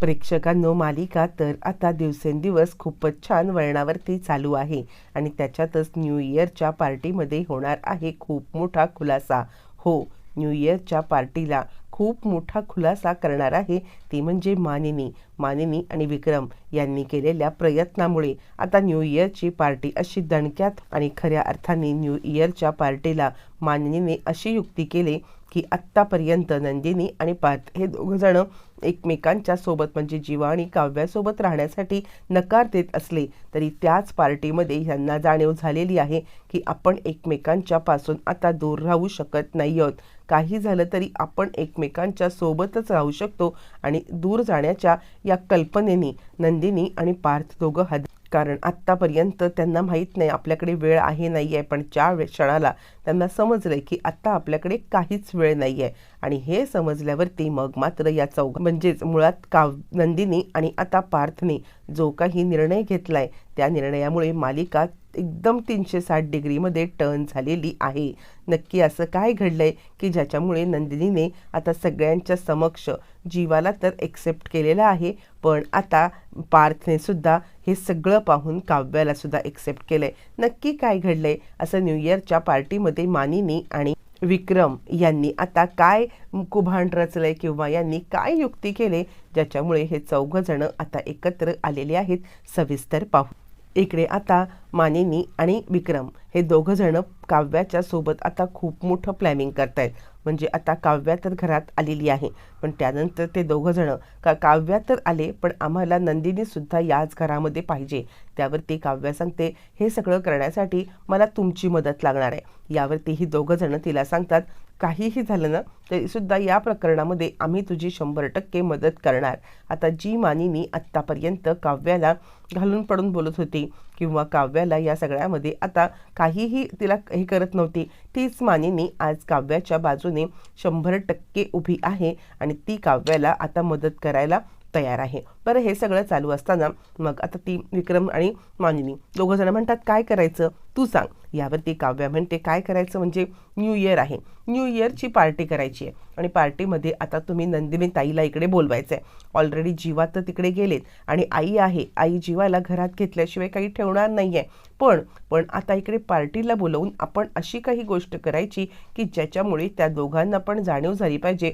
प्रेक्षकांनो मालिका तर आता दिवसेंदिवस खूपच छान वळणावरती चालू आहे आणि त्याच्यातच न्यू इयरच्या पार्टीमध्ये होणार आहे खूप मोठा खुलासा. हो न्यू इयरच्या पार्टीला खूप मोठा खुलासा करणार आहे ती म्हणजे मानिनी. मानिनी आणि विक्रम यांनी केलेल्या प्रयत्नामुळे आता न्यू इयरची पार्टी अशी दणक्यात आणि खऱ्या अर्थाने न्यू इयरच्या पार्टीला मानिनीने अशी युक्ती केली की आत्तापर्यंत नंदिनी आणि पार्थ हे दोघंजणं एकमेकांच्या सोबत म्हणजे जीवा आणि काव्यासोबत राहण्यासाठी नकार देत असले तरी त्याच पार्टीमध्ये ह्यांना जाणीव झालेली आहे की आपण एकमेकांच्या पासून आता दूर राहू शकत नाही आहोत. काही झालं तरी आपण एकमेकांच्या सोबतच राहू शकतो आणि दूर जाण्याच्या या कल्पनेने नंदिनी आणि पार्थ दोघं हद कारण आत्तापर्यंत त्यांना माहीत नाही आपल्याकडे वेळ आहे नाही आहे पण ज्या वे क्षणाला त्यांना समजलं की आत्ता आपल्याकडे काहीच वेळ नाही आहे आणि हे समजल्यावरती मग मात्र या चौघ म्हणजेच मुळात काव नंदिनी आणि आता पार्थने जो काही निर्णय घेतलाय त्या निर्णयामुळे मालिका एकदम तीनशे साठ डिग्रीमध्ये टर्न झालेली आहे. नक्की असं काय घडलंय की ज्याच्यामुळे नंदिनीने आता सगळ्यांच्या समक्ष जीवाला तर एक्सेप्ट केलेलं आहे पण आता पार्थने सुद्धा हे सगळं पाहून काव्याला सुद्धा एक्सेप्ट केलंय. नक्की काय घडलंय असं न्यू इयरच्या पार्टीमध्ये मानिनी आणि विक्रम यांनी आता काय कुभांड रचलंय किंवा यांनी काय युक्ती केले ज्याच्यामुळे हे चौघ जण आता एकत्र आलेले आहेत सविस्तर पाहू. इकडे आता मानिनी आणि विक्रम हे दोघं जण काव्याच्या सोबत आता खूप मोठं प्लॅनिंग करतायत. म्हणजे आता काव्या तर घरात आलेली आहे पण त्यानंतर ते दोघं जण का काव्या तर आले पण आम्हाला नंदिनी सुद्धा याच घरामध्ये पाहिजे. त्यावरती काव्या सांगते हे सगळं करण्यासाठी मला तुमची मदत लागणार आहे. यावरती ही दोघं जण तिला सांगतात काहीही झालं ना तरीसुद्धा या प्रकरणामध्ये आम्ही तुझी शंभर टक्के मदत करणार. आता जी मानिनी आत्तापर्यंत काव्याला घालून पडून बोलत होती किंवा काव्याला या सगळ्यामध्ये आता काहीही तिला हे करत नव्हती तीच मानिनी आज काव्याच्या बाजूने शंभर टक्के उभी आहे आणि ती काव्याला आता मदत करायला तयार आहे. बरं हे सगळं चालू असताना मग आता ती विक्रम आणि मानिनी दोघं जण म्हणतात काय करायचं? तू सांग यावरती काव्या म्हणते काय करायचं? म्हणजे न्यू इयर आहे. न्यू इयरची पार्टी करायची आहे. आणि पार्टीमध्ये आता तुम्ही नंदिनी ताईला इकडे बोलवायचं आहे ऑलरेडी जीवा तर तिकडे गेलेत. आणि आई आहे. आई जीवाला घरात घेतल्याशिवाय काही ठेवणार नाही आहे पण पण आता इकडे पार्टीला बोलवून आपण अशी काही गोष्ट करायची की ज्याच्यामुळे त्या दोघांना पण जाणीव झाली पाहिजे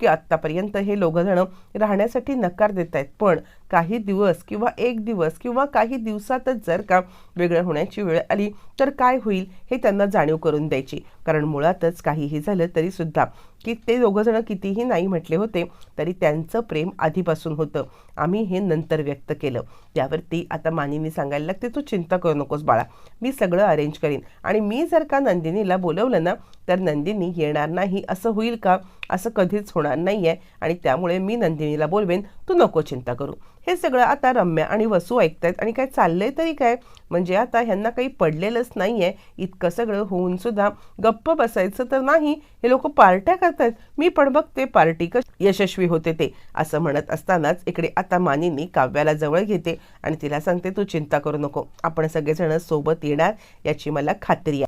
की आत्तापर्यंत हे जण राहण्यासाठी नकार देत आहेत पण काही दिवस किंवा एक दिवस किंवा काही दिवसातच जर का वेगळं होण्याची वेळ आली तर काय होईल हे त्यांना जाणीव करून द्यायची. कारण मुळातच काहीही झालं तरी सुद्धा की ते दोघंजणं कितीही नाही म्हटले होते तरी त्यांचं प्रेम आधीपासून होतं. आम्ही हे नंतर व्यक्त केलं. त्यावरती आता मानिनी सांगायला लागते तू चिंता करू नकोस बाळा. मी सगळं अरेंज करीन. आणि मी जर का नंदिनीला बोलवलं ना तर नंदिनी येणार नाही. असं होईल का? असं कधीच होणार नाही आहे आणि त्यामुळे मी नंदिनीला बोलवेन. तू नको चिंता करू. हे सगळं आता रम्या आणि वसू ऐकतायत. आणि काय चाललंय तरी काय? म्हणजे आता ह्यांना काही पडलेलंच नाही आहे इतकं सगळं होऊन सुद्धा गप्प बसायचं तर नाही. हे लोक पार्ट्या करतायत. मी पण बघते पार्टी कश यशस्वी होते ते असं म्हणत असतानाच इकडे आता मानिनी काव्याला जवळ घेते आणि तिला सांगते तू चिंता करू नको. आपण सगळेजण सोबत येणार याची मला खात्री आहे.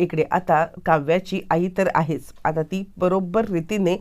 इकडे आता काव्याची आई तर आहेच. आता ती बरोबर रीतीने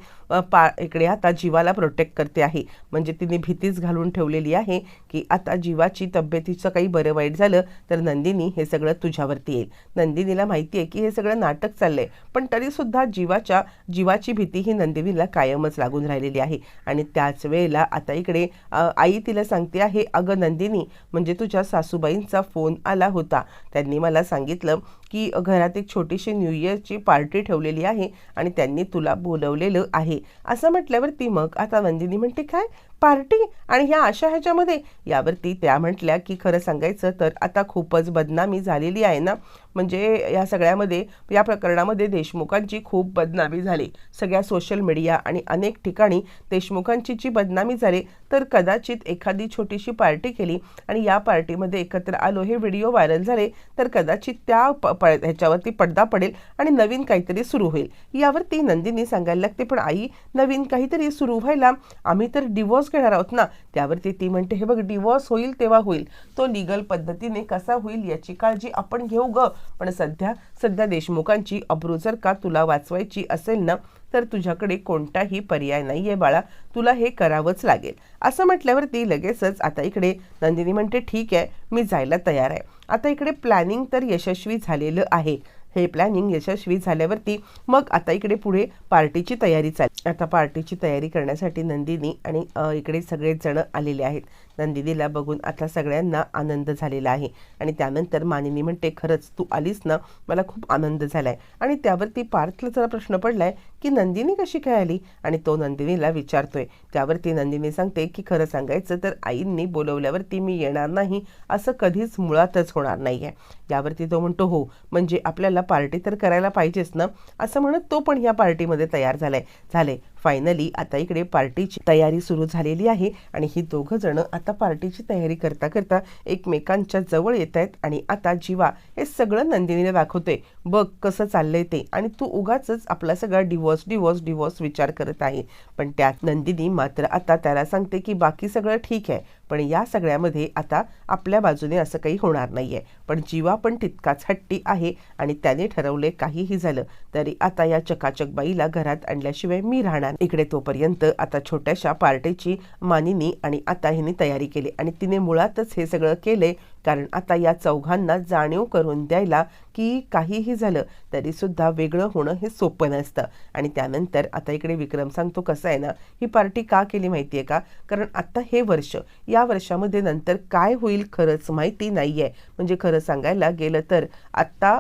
पा इकडे आता जीवाला प्रोटेक्ट करते आहे. म्हणजे तिने भीतीच घालून ठेवलेली आहे की आता जीवाची तब्येतीचं काही बरं वाईट झालं तर नंदिनी हे सगळं तुझ्यावरती येईल. नंदिनीला माहिती आहे की हे सगळं नाटक चाललंय. पण तरीसुद्धा जीवाच्या जीवाची भीती ही नंदिनीला कायमच लागून राहिलेली आहे. आणि त्याच वेळेला आता इकडे आई तिला सांगते आहे अगं नंदिनी म्हणजे तुझ्या सासूबाईंचा फोन आला होता. त्यांनी मला सांगितलं की घरात एक छोटीशी न्यू इयरची पार्टी ठेवलेली आहे आणि त्यांनी तुला बोलवलेलं आहे. असं म्हटल्यावरती मग आता वंदिनी म्हणते काय? पार्टी आणि ह्या अशा ह्याच्यामध्ये. यावरती त्या म्हटल्या की खरं सांगायचं तर आता खूपच बदनामी झालेली आहे ना. म्हणजे या सगळ्यामध्ये या प्रकरणामध्ये देशमुखांची खूप बदनामी झाली. सगळ्या सोशल मीडिया आणि अनेक ठिकाणी देशमुखांची जी बदनामी झाली तर कदाचित एखादी छोटीशी पार्टी केली आणि या पार्टीमध्ये एकत्र आलो हे व्हिडिओ व्हायरल झाले तर कदाचित त्या प ह्याच्यावरती पडदा पडेल आणि नवीन काहीतरी सुरू होईल. यावरती नंदिनी सांगायला लागते पण आई नवीन काहीतरी सुरू व्हायला आम्ही तर डिवोर्स डिवोर्स घेणार आहोत ना? त्यावरती ती म्हणते हे बघ डिवोर्स होईल तेव्हा होईल. तो लिगल पद्धतीने कसा होईल याची काळजी आपण घेऊ ग. पण सध्या सध्या देशमुखांची अब्रू जर का तुला वाचवायची असेल ना तर तुझ्याकडे कोणताही पर्याय नाही आहे बाळा. तुला हे करावंच लागेल. असं म्हटल्यावरती लगेचच आता इकडे नंदिनी म्हणते ठीक आहे मी जायला तयार आहे. आता इकडे प्लॅनिंग तर यशस्वी झालेलं आहे. हे प्लॅनिंग यशस्वी झाल्यावरती मग आता इकडे पुढे पार्टीची तयारी चालली आता पार्टीची तयारी करण्यासाठी नंदिनी आणि इकडे सगळेच जण आलेले आहेत. नंदिनीला बघून आता सगळ्यांना आनंद झालेला आहे. आणि त्यानंतर मानिनी म्हणते खरंच तू आलीस ना मला खूप आनंद झाला आहे आणि त्यावरती पार्थला जरा प्रश्न पडलाय की नंदिनी कशी काय आली? आणि तो नंदिनीला विचारतोय. त्यावरती नंदिनी सांगते की खरं सांगायचं तर आईंनी बोलवल्यावरती मी येणार नाही असं कधीच मुळातच होणार नाही आहे यावरती तो म्हणतो हो म्हणजे आपल्याला पार्टी तर करायला पाहिजेच ना? असं म्हणत तो पण ह्या पार्टीमध्ये तयार झालाय. झाले. फायनली आता इकडे पार्टीची तयारी सुरू झालेली आहे आणि ही दोघं जण आता पार्टीची तयारी करता करता एकमेकांच्या जवळ येत आहेत आणि आता जीवा हे सगळं नंदिनीला दाखवते बघ कसं चाललंय ते. आणि तू उगाच आपला सगळा डिवोर्स डिवोर्स डिवोर्स विचार करत आहे. पण त्यात नंदिनी मात्र आता त्याला सांगते की बाकी सगळं ठीक आहे. पण या सगळ्यामध्ये आता आपल्या बाजूने असं काही होणार नाही आहे पण जीवा पण तितकाच हट्टी आहे आणि त्याने ठरवले काहीही झालं तरी आता या चकाचक बाईला घरात आणल्याशिवाय मी राहणार इकडे तोपर्यंत आता छोट्याशा पार्टीची मानिनी आणि आता हिने तयारी केली आणि तिने मुळातच हे सगळं केले कारण आता या चौघांना जाणीव करून द्यायला की काहीही झालं तरी सुद्धा वेगळं होणं हे सोपं नसतं. आणि त्यानंतर आता इकडे विक्रम सांगतो कसं आहे ना ही पार्टी का केली माहिती आहे का? कारण आता हे वर्ष या वर्षामध्ये नंतर काय होईल खरंच माहिती नाही आहे म्हणजे खरं सांगायला गेलं तर आत्ता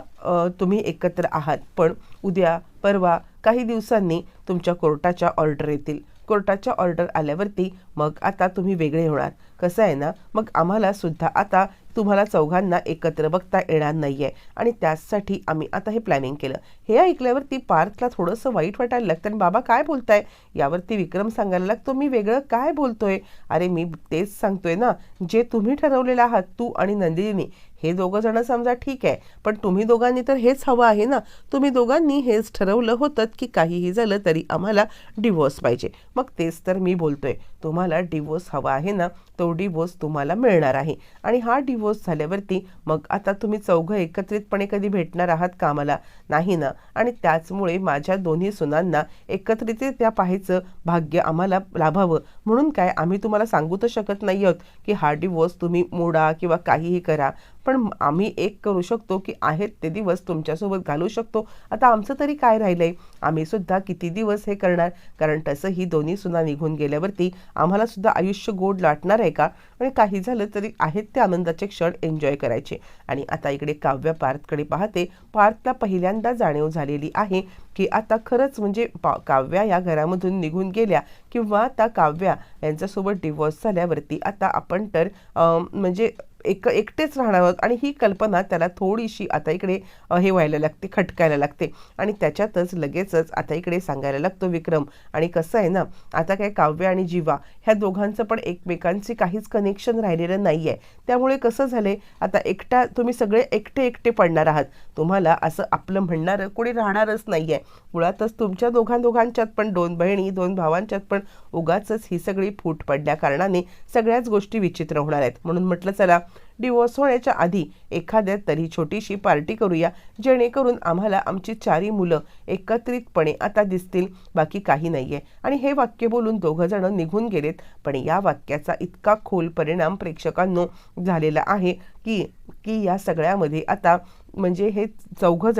तुम्ही एकत्र आहात पण उद्या परवा काही दिवसांनी तुमच्या कोर्टाच्या ऑर्डर येतील. कोर्टाच्या ऑर्डर आल्यावरती मग आता तुम्ही वेगळे होणार. कसं आहे ना मग आम्हाला सुद्धा आता तुम्हाला चौघांना एकत्र बघता येणार नाही आहे आणि त्याचसाठी आम्ही आता हे प्लॅनिंग केलं. हे ऐकल्यावरती पार्थला थोडंसं वाईट वाटायला लागतं. आणि बाबा काय बोलताय? यावरती विक्रम सांगायला लागतो मी वेगळं काय बोलतोय? अरे मी तेच सांगतोय ना जे तुम्ही ठरवलेलं आहात तू आणि नंदिनी हे दोघं जण समजा ठीक आहे पण तुम्ही दोघांनी तर हेच हवं आहे ना? तुम्ही दोघांनी हेच ठरवलं होतं की काहीही झालं तरी आम्हाला डिवोर्स पाहिजे. मग तेच तर मी बोलतोय तुम्हाला डिवोर्स हवा आहे ना तो डिवोर्स तुम्हाला मिळणार आहे. आणि हा डिवोर्स झाल्यावरती मग आता तुम्ही चौघं एकत्रितपणे कधी भेटणार आहात का आम्हाला नाही ना. आणि त्याचमुळे माझ्या दोन्ही सुनांना एकत्रितरित्या पाहायचं भाग्य आम्हाला लाभावं. म्हणून काय आम्ही तुम्हाला सांगू तर शकत नाही आहोत की हा डिवोर्स तुम्ही मोडा किंवा काहीही करा. पण आम्ही एक करू शकतो की आहेत ते दिवस तुमच्यासोबत घालू शकतो. आता आमचं तरी काय राहिलं आम्ही सुद्धा किती दिवस हे करणार? कारण तसं ही दोन्ही सुना निघून गेल्यावरती आम्हाला सुद्धा आयुष्य गोड लाटणार आहे का? आणि काही झालं तरी आहेत ते आनंदाचे क्षण एन्जॉय करायचे. आणि आता इकडे काव्य पार्थकडे पाहते. पार्थला पहिल्यांदा जाणीव झालेली आहे की आता खरंच म्हणजे पा काव्या या घरामधून निघून गेल्या किंवा आता काव्या यांच्यासोबत डिवॉर्स झाल्यावरती आता आपण तर म्हणजे एक एकटेच राहणार आहोत आणि ही कल्पना त्याला थोडीशी आता इकडे हे व्हायला लागते खटकायला लागते. आणि त्याच्यातच लगेचच आता इकडे सांगायला लागतो विक्रम. आणि कसं आहे ना आता काय काव्य आणि जीवा ह्या दोघांचं पण एकमेकांचे काहीच कनेक्शन राहिलेलं नाही आहे त्यामुळे कसं झालंय आता एकटा तुम्ही सगळे एकटे एकटे पडणार आहात. तुम्हाला असं आपलं म्हणणारं कोणी राहणारच नाही आहे मुळातच तुमच्या दोघां दोघांच्यात पण दोन बहिणी दोन भावांच्यात पण उगाचच ही सगळी फूट पडल्या कारणाने सगळ्याच गोष्टी विचित्र होणार आहेत. म्हणून म्हटलं चला डिवोर्स होण्याच्या आधी एखाद्या तरी छोटीशी पार्टी करूया जेणेकरून आम्हाला आमची चारी मुलं एकत्रितपणे आता दिसतील बाकी काही नाही आहे आणि हे वाक्य बोलून दोघं जण निघून गेलेत. पण या वाक्याचा इतका खोल परिणाम प्रेक्षकांनो झालेला आहे की की या सगळ्यामध्ये आता म्हणजे हे चौघं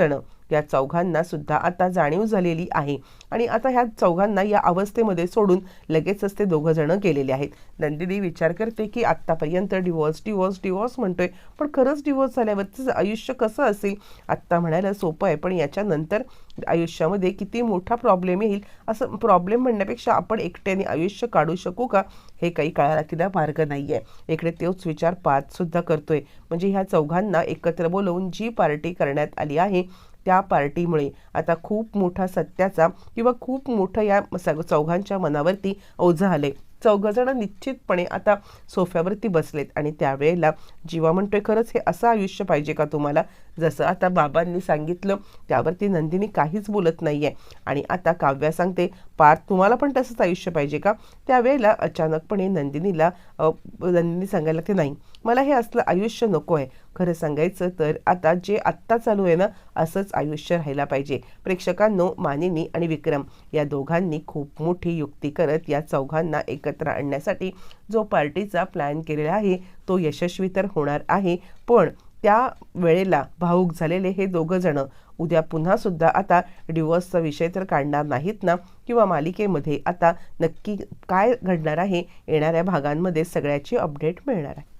या चौघांना सुद्धा आता जाणीव झालेली आहे. आणि आता ह्या चौघांना या अवस्थेमध्ये सोडून लगेचच ते दोघं जण गेलेले आहेत. नंदिनी विचार करते की आत्तापर्यंत डिवोर्स डिवोर्स डिवोर्स म्हणतोय. पण खरंच डिवोर्स झाल्यावरचं आयुष्य कसं असेल? आत्ता म्हणायला सोपं आहे पण याच्यानंतर आयुष्यामध्ये किती मोठा प्रॉब्लेम येईल? असं प्रॉब्लेम म्हणण्यापेक्षा आपण एकट्याने आयुष्य काढू शकू का? हे काही कळायला तिला मार्ग नाही आहे इकडे तोच विचार पाच सुद्धा करतोय. म्हणजे ह्या चौघांना एकत्र बोलवून जी पार्टी करण्यात आली आहे त्या पार्टीमुळे. आता खूप मोठा सत्याचा किंवा खूप मोठं या सग चौघांच्या मनावरती ओझं आले चौघजण निश्चितपणे आता सोफ्यावरती बसलेत आणि त्यावेळेला जीवा म्हणतोय खरंच हे असं आयुष्य पाहिजे का तुम्हाला? जसं आता बाबांनी सांगितलं त्यावरती नंदिनी काहीच बोलत नाही आहे आणि आता काव्या सांगते पार्थ तुम्हाला पण तसंच आयुष्य पाहिजे का? त्यावेळेला अचानकपणे नंदिनीला नंदिनी सांगायला लागते नाही मला हे असलं आयुष्य नको आहे खरं सांगायचं तर आता जे आत्ता चालू आहे ना असंच आयुष्य राहायला पाहिजे. प्रेक्षकांनो मानिनी आणि विक्रम या दोघांनी खूप मोठी युक्ती करत या चौघांना एकत्र आणण्यासाठी जो पार्टीचा प्लॅन केलेला आहे तो यशस्वी तर होणार आहे पण त्या वेळेला भाऊक झालेले हे दोघं जण उद्या पुन्हा सुद्धा आता डिवोर्सचा विषय तर काढणार नाहीत ना? किंवा मालिकेमध्ये आता नक्की काय घडणार आहे? येणाऱ्या भागांमध्ये सगळ्याची अपडेट मिळणार आहे.